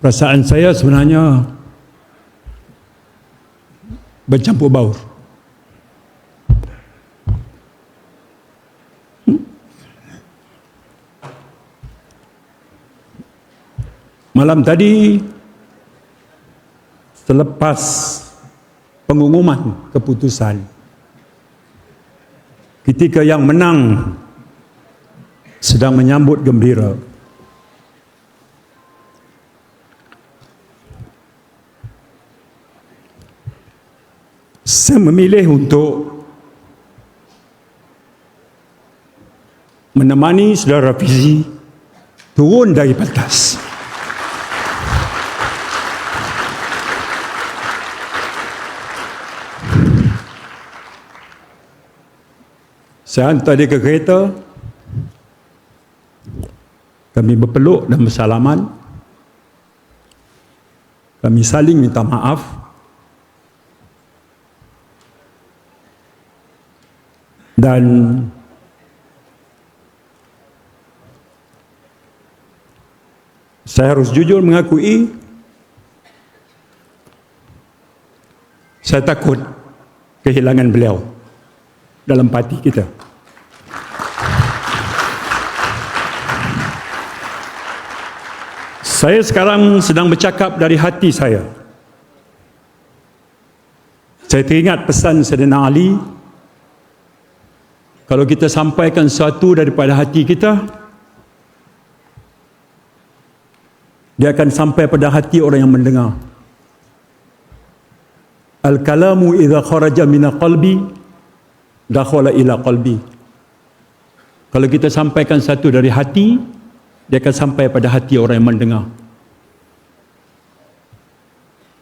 perasaan saya sebenarnya bercampur baur. Hmm? Malam tadi selepas pengumuman keputusan ketika yang menang sedang menyambut gembira saya memilih untuk menemani saudara Fizi turun dari batas. Saya hantar dia ke kereta. Kami berpeluk dan bersalaman. Kami saling minta maaf. Dan saya harus jujur mengakui saya takut kehilangan beliau dalam parti kita. Saya sekarang sedang bercakap dari hati saya. Saya teringat pesan Sayyidina Ali kalau kita sampaikan sesuatu daripada hati kita dia akan sampai pada hati orang yang mendengar. Al-kalamu idza kharaja min qalbi dakhala ila qalbi. Kalau kita sampaikan satu dari hati, dia akan sampai pada hati orang yang mendengar.